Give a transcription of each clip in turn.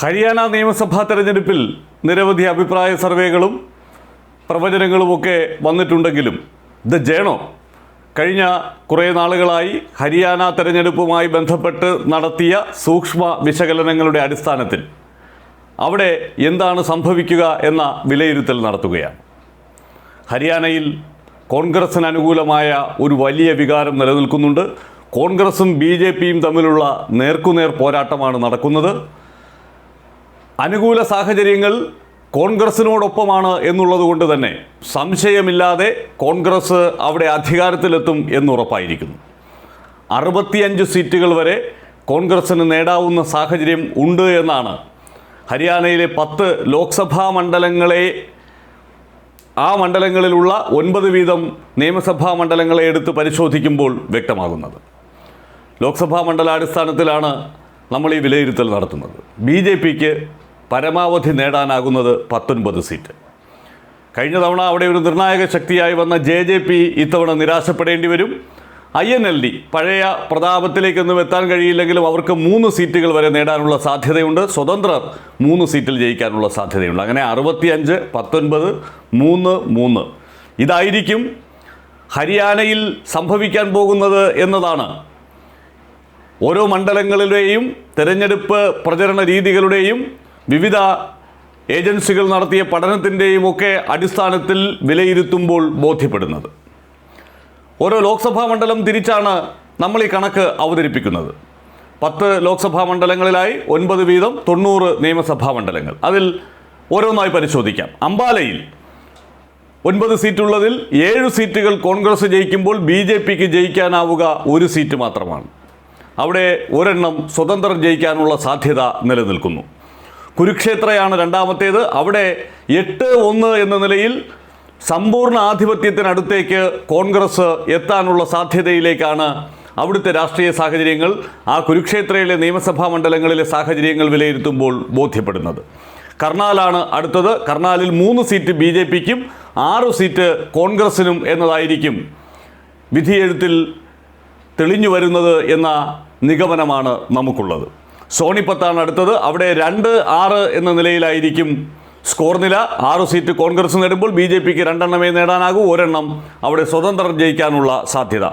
ഹരിയാന നിയമസഭാ തെരഞ്ഞെടുപ്പിൽ നിരവധി അഭിപ്രായ സർവേകളും പ്രവചനങ്ങളുമൊക്കെ വന്നിട്ടുണ്ടെങ്കിലും ഇത് ജേണോ കഴിഞ്ഞ കുറേ നാളുകളായി ഹരിയാന തെരഞ്ഞെടുപ്പുമായി ബന്ധപ്പെട്ട് നടത്തിയ സൂക്ഷ്മ വിശകലനങ്ങളുടെ അടിസ്ഥാനത്തിൽ അവിടെ എന്താണ് സംഭവിക്കുക എന്ന വിലയിരുത്തൽ നടത്തുകയാണ്. ഹരിയാനയിൽ കോൺഗ്രസിന് അനുകൂലമായ ഒരു വലിയ വികാരം നിലനിൽക്കുന്നുണ്ട്. കോൺഗ്രസും ബി ജെ പിയും തമ്മിലുള്ള നേർക്കുനേർ പോരാട്ടമാണ് നടക്കുന്നത്. അനുകൂല സാഹചര്യങ്ങൾ കോൺഗ്രസിനോടൊപ്പമാണ് എന്നുള്ളത് കൊണ്ട് തന്നെ സംശയമില്ലാതെ കോൺഗ്രസ് അവിടെ അധികാരത്തിലെത്തും എന്നുറപ്പായിരിക്കുന്നു അറുപത്തിയഞ്ച് സീറ്റുകൾ വരെ കോൺഗ്രസ്സിന് നേടാവുന്ന സാഹചര്യം ഉണ്ട് എന്നാണ് ഹരിയാനയിലെ പത്ത് ലോക്സഭാ മണ്ഡലങ്ങളെ ആ മണ്ഡലങ്ങളിലുള്ള ഒൻപത് വീതം നിയമസഭാ മണ്ഡലങ്ങളെ എടുത്ത് പരിശോധിക്കുമ്പോൾ വ്യക്തമാകുന്നത്. ലോക്സഭാ മണ്ഡലാടിസ്ഥാനത്തിലാണ് നമ്മൾ ഈ വിലയിരുത്തൽ നടത്തുന്നത്. ബി ജെ പിക്ക് പരമാവധി നേടാനാകുന്നത് പത്തൊൻപത് സീറ്റ്. കഴിഞ്ഞ തവണ അവിടെ ഒരു നിർണായക ശക്തിയായി വന്ന ജെ ജെ പി ഇത്തവണ നിരാശപ്പെടേണ്ടി വരും. ഐ എൻ എൽ ഡി പഴയ പ്രതാപത്തിലേക്കൊന്നും എത്താൻ കഴിയില്ലെങ്കിലും അവർക്ക് മൂന്ന് സീറ്റുകൾ വരെ നേടാനുള്ള സാധ്യതയുണ്ട്. സ്വതന്ത്രർ മൂന്ന് സീറ്റിൽ ജയിക്കാനുള്ള സാധ്യതയുണ്ട്. അങ്ങനെ അറുപത്തിയഞ്ച് പത്തൊൻപത് മൂന്ന് മൂന്ന്. ഇതായിരിക്കും ഹരിയാനയിൽ സംഭവിക്കാൻ പോകുന്നത് എന്നതാണ്. ഓരോ മണ്ഡലങ്ങളിലെയും തെരഞ്ഞെടുപ്പ് പ്രചരണ രീതികളുടെയും വിവിധ ഏജൻസികൾ നടത്തിയ പഠനത്തിന്റെയും ഒക്കെ അടിസ്ഥാനത്തിൽ വിലയിരുത്തുമ്പോൾ ബോധ്യപ്പെടുന്നത്. ഓരോ ലോക്സഭാ മണ്ഡലം തിരിച്ചാണ് നമ്മൾ ഈ കണക്ക് അവതരിപ്പിക്കുന്നത്. പത്ത് ലോക്സഭാ മണ്ഡലങ്ങളിലായി ഒൻപത് വീതം തൊണ്ണൂറ് നിയമസഭാ മണ്ഡലങ്ങൾ. അതിൽ ഓരോന്നായി പരിശോധിക്കാം. അംബാലയിൽ ഒൻപത് സീറ്റുള്ളതിൽ ഏഴ് സീറ്റുകൾ കോൺഗ്രസ് ജയിക്കുമ്പോൾ ബി ജെ പിക്ക് ജയിക്കാനാവുക ഒരു സീറ്റ് മാത്രമാണ്. അവിടെ ഒരെണ്ണം സ്വതന്ത്രം ജയിക്കാനുള്ള സാധ്യത നിലനിൽക്കുന്നു. കുരുക്ഷേത്രയാണ് രണ്ടാമത്തേത്. അവിടെ എട്ട് ഒന്ന് എന്ന നിലയിൽ സമ്പൂർണ ആധിപത്യത്തിനടുത്തേക്ക് കോൺഗ്രസ് എത്താനുള്ള സാധ്യതയിലേക്കാണ് അവിടുത്തെ രാഷ്ട്രീയ സാഹചര്യങ്ങൾ. ആ കുരുക്ഷേത്രയിലെ നിയമസഭാ മണ്ഡലങ്ങളിലെ സാഹചര്യങ്ങൾ വിലയിരുത്തുമ്പോൾ ബോധ്യപ്പെടുന്നത്. കർണാലാണ് അടുത്തത്. കർണാലിൽ മൂന്ന് സീറ്റ് ബി ജെ പിക്കും ആറ് സീറ്റ് കോൺഗ്രസിനും എന്നതായിരിക്കും വിധിയെഴുത്തിൽ തെളിഞ്ഞു വരുന്നത് എന്ന നിഗമനമാണ് നമുക്കുള്ളത്. സോണിപ്പത്താണ് അടുത്തത്. അവിടെ രണ്ട് ആറ് എന്ന നിലയിലായിരിക്കും സ്കോർ നില. ആറ് സീറ്റ് കോൺഗ്രസ് നേടുമ്പോൾ ബി ജെ പിക്ക് രണ്ടെണ്ണമേ നേടാനാകൂ. ഒരെണ്ണം അവിടെ സ്വതന്ത്രർ ജയിക്കാനുള്ള സാധ്യത.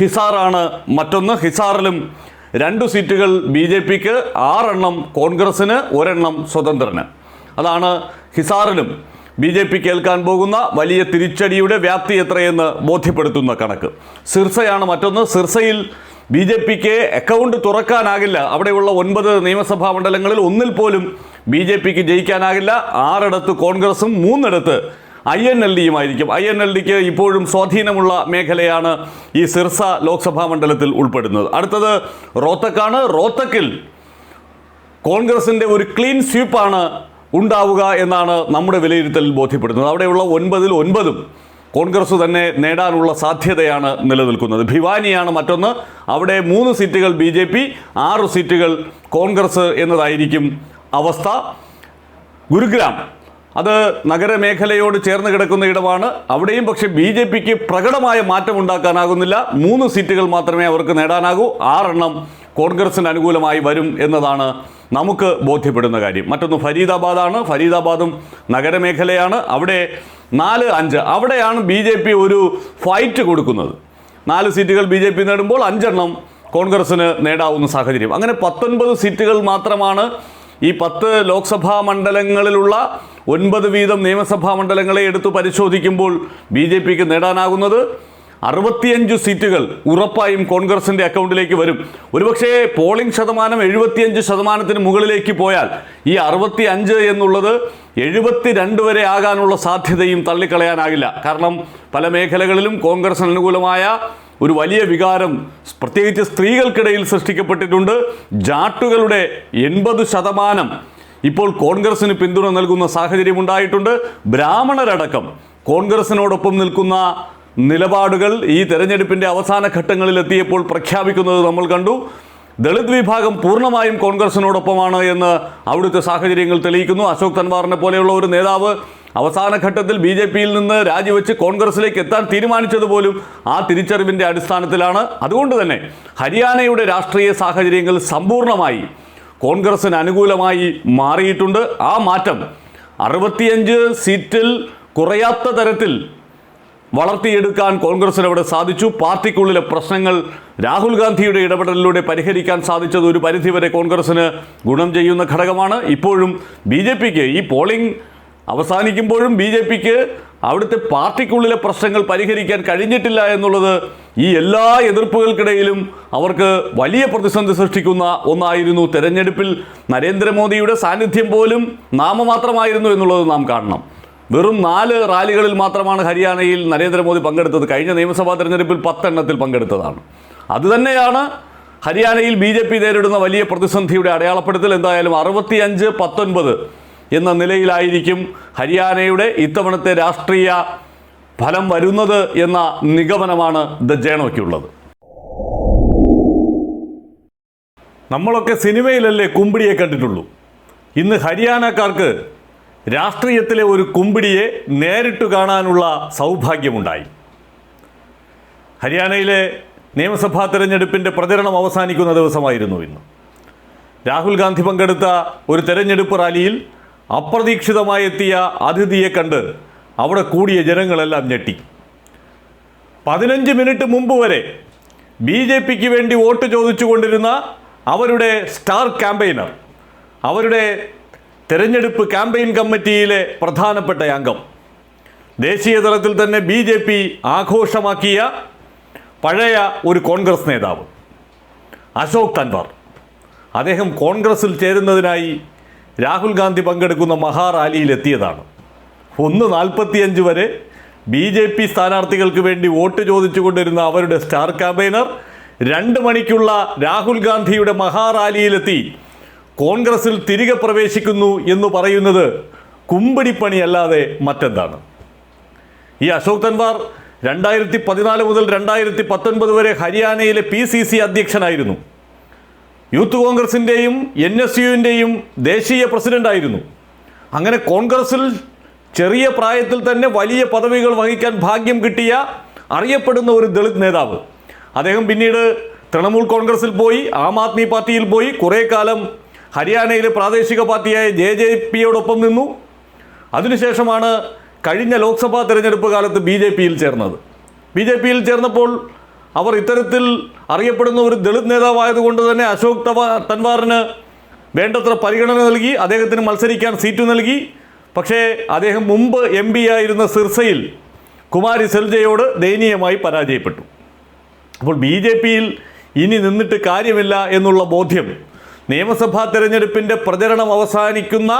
ഹിസാറാണ് മറ്റൊന്ന്. ഹിസാറിലും രണ്ട് സീറ്റുകൾ ബി ജെ പിക്ക് ആറെണ്ണം കോൺഗ്രസ്സിന് ഒരെണ്ണം സ്വതന്ത്രന്. അതാണ് ഹിസാറിലും ബി ജെ പി കേൾക്കാൻ പോകുന്ന വലിയ തിരിച്ചടിയുടെ വ്യാപ്തി എത്രയെന്ന് ബോധ്യപ്പെടുത്തുന്ന കണക്ക്. സിർസയാണ് മറ്റൊന്ന്. സിർസയിൽ ബി ജെ പിക്ക് അക്കൗണ്ട് തുറക്കാനാകില്ല. അവിടെയുള്ള ഒൻപത് നിയമസഭാ മണ്ഡലങ്ങളിൽ ഒന്നിൽ പോലും ബി ജെ പിക്ക് ജയിക്കാനാകില്ല. ആറിടത്ത് കോൺഗ്രസും മൂന്നിടത്ത് ഐ എൻ എൽ ഡിയുമായിരിക്കും. ഐ എൻ എൽ ഡിക്ക് ഇപ്പോഴും സ്വാധീനമുള്ള മേഖലയാണ് ഈ സിർസ ലോക്സഭാ മണ്ഡലത്തിൽ ഉൾപ്പെടുന്നത്. അടുത്തത് റോത്തക്കാണ്. റോത്തക്കിൽ കോൺഗ്രസിന്റെ ഒരു ക്ലീൻ സ്വീപ്പാണ് ഉണ്ടാവുക എന്നാണ് നമ്മുടെ വിലയിരുത്തലിൽ ബോധ്യപ്പെടുന്നത്. അവിടെയുള്ള ഒൻപതിൽ ഒൻപതും കോൺഗ്രസ് തന്നെ നേടാനുള്ള സാധ്യതയാണ് നിലനിൽക്കുന്നത്. ഭിവാനിയാണ് മറ്റൊന്ന്. അവിടെ മൂന്ന് സീറ്റുകൾ ബി ജെ പി ആറ് സീറ്റുകൾ കോൺഗ്രസ് എന്നതായിരിക്കും അവസ്ഥ. ഗുരുഗ്രാം. അത് നഗരമേഖലയോട് ചേർന്ന് കിടക്കുന്ന ഇടമാണ്. അവിടെയും പക്ഷേ ബി ജെ പിക്ക് പ്രകടമായ മാറ്റം ഉണ്ടാക്കാനാകുന്നില്ല മൂന്ന് സീറ്റുകൾ മാത്രമേ അവർക്ക് നേടാനാകൂ. ആറെണ്ണം കോൺഗ്രസിന് അനുകൂലമായി വരും എന്നതാണ് നമുക്ക് ബോധ്യപ്പെടുന്ന കാര്യം. മറ്റൊന്ന് ഫരീദാബാദാണ്. ഫരീദാബാദും നഗരമേഖലയാണ്. അവിടെ നാല് അഞ്ച്. അവിടെയാണ് ബി ജെ പി ഒരു ഫൈറ്റ് കൊടുക്കുന്നത്. നാല് സീറ്റുകൾ ബി ജെ പി നേടുമ്പോൾ അഞ്ചെണ്ണം കോൺഗ്രസ്സിന് നേടാവുന്ന സാഹചര്യം. അങ്ങനെ പത്തൊൻപത് സീറ്റുകൾ മാത്രമാണ് ഈ പത്ത് ലോക്സഭാ മണ്ഡലങ്ങളിലുള്ള ഒൻപത് വീതം നിയമസഭാ മണ്ഡലങ്ങളെ എടുത്തു പരിശോധിക്കുമ്പോൾ ബി ജെ പിക്ക് നേടാനാകുന്നത്. അറുപത്തിയഞ്ച് സീറ്റുകൾ ഉറപ്പായും കോൺഗ്രസിന്റെ അക്കൗണ്ടിലേക്ക് വരും. ഒരുപക്ഷേ പോളിംഗ് ശതമാനം എഴുപത്തിയഞ്ച് ശതമാനത്തിന് മുകളിലേക്ക് പോയാൽ ഈ അറുപത്തി അഞ്ച് എന്നുള്ളത് എഴുപത്തിരണ്ട് വരെ ആകാനുള്ള സാധ്യതയും തള്ളിക്കളയാനാകില്ല. കാരണം പല മേഖലകളിലും കോൺഗ്രസ് അനുകൂലമായ ഒരു വലിയ വികാരം പ്രത്യേകിച്ച് സ്ത്രീകൾക്കിടയിൽ സൃഷ്ടിക്കപ്പെട്ടിട്ടുണ്ട്. ജാട്ടുകളുടെ എൺപത് ശതമാനം ഇപ്പോൾ കോൺഗ്രസിന് പിന്തുണ നൽകുന്ന സാഹചര്യം ഉണ്ടായിട്ടുണ്ട്. ബ്രാഹ്മണരടക്കം കോൺഗ്രസിനോടൊപ്പം നിൽക്കുന്ന നിലപാടുകൾ ഈ തെരഞ്ഞെടുപ്പിന്റെ അവസാന ഘട്ടങ്ങളിൽ എത്തിയപ്പോൾ പ്രഖ്യാപിക്കുന്നത് നമ്മൾ കണ്ടു. ദളിത് വിഭാഗം പൂർണമായും കോൺഗ്രസിനോടൊപ്പമാണ് എന്ന് അവിടുത്തെ സാഹചര്യങ്ങൾ തെളിയിക്കുന്നു. അശോക് തൻവാറിനെ പോലെയുള്ള ഒരു നേതാവ് അവസാന ഘട്ടത്തിൽ ബി ജെ പിയിൽ നിന്ന് രാജിവെച്ച് കോൺഗ്രസിലേക്ക് എത്താൻ തീരുമാനിച്ചത് പോലും ആ തിരിച്ചറിവിന്റെ അടിസ്ഥാനത്തിലാണ്. അതുകൊണ്ട് തന്നെ ഹരിയാനയുടെ രാഷ്ട്രീയ സാഹചര്യങ്ങൾ സമ്പൂർണമായി കോൺഗ്രസിന് അനുകൂലമായി മാറിയിട്ടുണ്ട്. ആ മാറ്റം അറുപത്തിയഞ്ച് സീറ്റിൽ കുറയാത്ത തരത്തിൽ വളർത്തിയെടുക്കാൻ കോൺഗ്രസിന് അവിടെ സാധിച്ചു. പാർട്ടിക്കുള്ളിലെ പ്രശ്നങ്ങൾ രാഹുൽ ഗാന്ധിയുടെ ഇടപെടലിലൂടെ പരിഹരിക്കാൻ സാധിച്ചത് ഒരു പരിധിവരെ കോൺഗ്രസിന് ഗുണം ചെയ്യുന്ന ഘടകമാണ്. ഇപ്പോഴും ബി ജെ പിക്ക് ഈ പോളിംഗ് അവസാനിക്കുമ്പോഴും ബി ജെ പിക്ക് അവിടുത്തെ പാർട്ടിക്കുള്ളിലെ പ്രശ്നങ്ങൾ പരിഹരിക്കാൻ കഴിഞ്ഞിട്ടില്ല എന്നുള്ളത് ഈ എല്ലാ എതിർപ്പുകൾക്കിടയിലും അവർക്ക് വലിയ പ്രതിസന്ധി സൃഷ്ടിക്കുന്ന ഒന്നായിരുന്നു തെരഞ്ഞെടുപ്പിൽ നരേന്ദ്രമോദിയുടെ സാന്നിധ്യം പോലും നാമമാത്രമായിരുന്നു എന്നുള്ളത് നാം കാണണം. വെറും നാല് റാലികളിൽ മാത്രമാണ് ഹരിയാനയിൽ നരേന്ദ്രമോദി പങ്കെടുത്തത്. കഴിഞ്ഞ നിയമസഭാ തെരഞ്ഞെടുപ്പിൽ പത്തെണ്ണത്തിൽ പങ്കെടുത്തതാണ്. അതുതന്നെയാണ് ഹരിയാനയിൽ ബി ജെ പി നേരിടുന്ന വലിയ പ്രതിസന്ധിയുടെ അടയാളപ്പെടുത്തൽ. എന്തായാലും അറുപത്തിയഞ്ച് പത്തൊൻപത് എന്ന നിലയിലായിരിക്കും ഹരിയാനയുടെ ഇത്തവണത്തെ രാഷ്ട്രീയ ഫലം വരുന്നത് എന്ന നിഗമനമാണ് ദ ജേണോയ്ക്കുള്ളത്. നമ്മളൊക്കെ സിനിമയിലല്ലേ കുമ്പിടിയെ കണ്ടിട്ടുള്ളൂ. ഇന്ന് ഹരിയാനക്കാർക്ക് രാഷ്ട്രീയത്തിലെ ഒരു കുമ്പിടിയെ നേരിട്ട് കാണാനുള്ള സൗഭാഗ്യമുണ്ടായി. ഹരിയാനയിലെ നിയമസഭാ തെരഞ്ഞെടുപ്പിന്റെ പ്രചരണം അവസാനിക്കുന്ന ദിവസമായിരുന്നു ഇന്ന്. രാഹുൽ ഗാന്ധി പങ്കെടുത്ത ഒരു തെരഞ്ഞെടുപ്പ് റാലിയിൽ അപ്രതീക്ഷിതമായി എത്തിയ അതിഥിയെ കണ്ട് അവിടെ കൂടിയ ജനങ്ങളെല്ലാം ഞെട്ടി. പതിനഞ്ച് മിനിറ്റ് മുമ്പ് വരെ ബി ജെ പിക്ക് വേണ്ടി വോട്ട് ചോദിച്ചുകൊണ്ടിരുന്ന അവരുടെ സ്റ്റാർ ക്യാമ്പയിനർ അവരുടെ തെരഞ്ഞെടുപ്പ് ക്യാമ്പയിൻ കമ്മിറ്റിയിലെ പ്രധാനപ്പെട്ട അംഗം. ദേശീയ തലത്തിൽ തന്നെ ബി ജെ പി ആഘോഷമാക്കിയ പഴയ ഒരു കോൺഗ്രസ് നേതാവ് അശോക് തൻവാർ. അദ്ദേഹം കോൺഗ്രസിൽ ചേരുന്നതിനായി രാഹുൽ ഗാന്ധി പങ്കെടുക്കുന്ന മഹാറാലിയിൽ എത്തിയതാണ് ഒന്ന് നാൽപ്പത്തിയഞ്ച് വരെ ബി ജെ പി സ്ഥാനാർത്ഥികൾക്ക് വേണ്ടി വോട്ട് ചോദിച്ചുകൊണ്ടിരുന്ന അവരുടെ സ്റ്റാർ ക്യാമ്പയിനർ രണ്ട് മണിക്കുള്ള രാഹുൽ ഗാന്ധിയുടെ മഹാറാലിയിലെത്തി. കോൺഗ്രസിൽ തിരികെ പ്രവേശിക്കുന്നു എന്ന് പറയുന്നത് കുമ്പടിപ്പണിയല്ലാതെ മറ്റെന്താണ്? ഈ അശോക് തൻവാർ രണ്ടായിരത്തി പതിനാല് മുതൽ രണ്ടായിരത്തി പത്തൊൻപത് വരെ ഹരിയാനയിലെ പി സി സി അധ്യക്ഷനായിരുന്നു. യൂത്ത് കോൺഗ്രസിന്റെയും എൻ എസ് യുവിന്റെയും ദേശീയ പ്രസിഡന്റായിരുന്നു അങ്ങനെ കോൺഗ്രസിൽ ചെറിയ പ്രായത്തിൽ തന്നെ വലിയ പദവികൾ വഹിക്കാൻ ഭാഗ്യം കിട്ടിയ അറിയപ്പെടുന്ന ഒരു ദളിത് നേതാവ്. അദ്ദേഹം പിന്നീട് തൃണമൂൽ കോൺഗ്രസിൽ പോയി ആം ആദ്മി പാർട്ടിയിൽ പോയി കുറേ കാലം ഹരിയാനയിലെ പ്രാദേശിക പാർട്ടിയായ ജെ ജെ പിയോടൊപ്പം നിന്നു. അതിനുശേഷമാണ് കഴിഞ്ഞ ലോക്സഭാ തെരഞ്ഞെടുപ്പ് കാലത്ത് ബി ജെ പിയിൽ ചേർന്നത്. ബി ജെ പിയിൽ ചേർന്നപ്പോൾ അവർ ഇത്തരത്തിൽ അറിയപ്പെടുന്ന ഒരു ദളിത് നേതാവായതുകൊണ്ട് തന്നെ അശോക് തവ തൻവാറിന് വേണ്ടത്ര പരിഗണന നൽകി അദ്ദേഹത്തിന് മത്സരിക്കാൻ സീറ്റ് നൽകി. പക്ഷേ അദ്ദേഹം മുമ്പ് എം പി ആയിരുന്ന സിർസയിൽ കുമാരി സെൽജയോട് ദയനീയമായി പരാജയപ്പെട്ടു. അപ്പോൾ ബി ജെ പിയിൽ ഇനി നിന്നിട്ട് കാര്യമില്ല എന്നുള്ള ബോധ്യം നിയമസഭാ തെരഞ്ഞെടുപ്പിന്റെ പ്രചരണം അവസാനിക്കുന്ന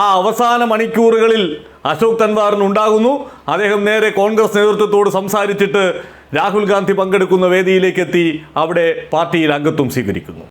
ആ അവസാന മണിക്കൂറുകളിൽ അശോക് തൻവാറിന് ഉണ്ടാകുന്നു. അദ്ദേഹം നേരെ കോൺഗ്രസ് നേതൃത്വത്തോട് സംസാരിച്ചിട്ട് രാഹുൽ ഗാന്ധി പങ്കെടുക്കുന്ന വേദിയിലേക്ക് എത്തി അവിടെ പാർട്ടിയിൽ അംഗത്വം സ്വീകരിക്കുന്നു.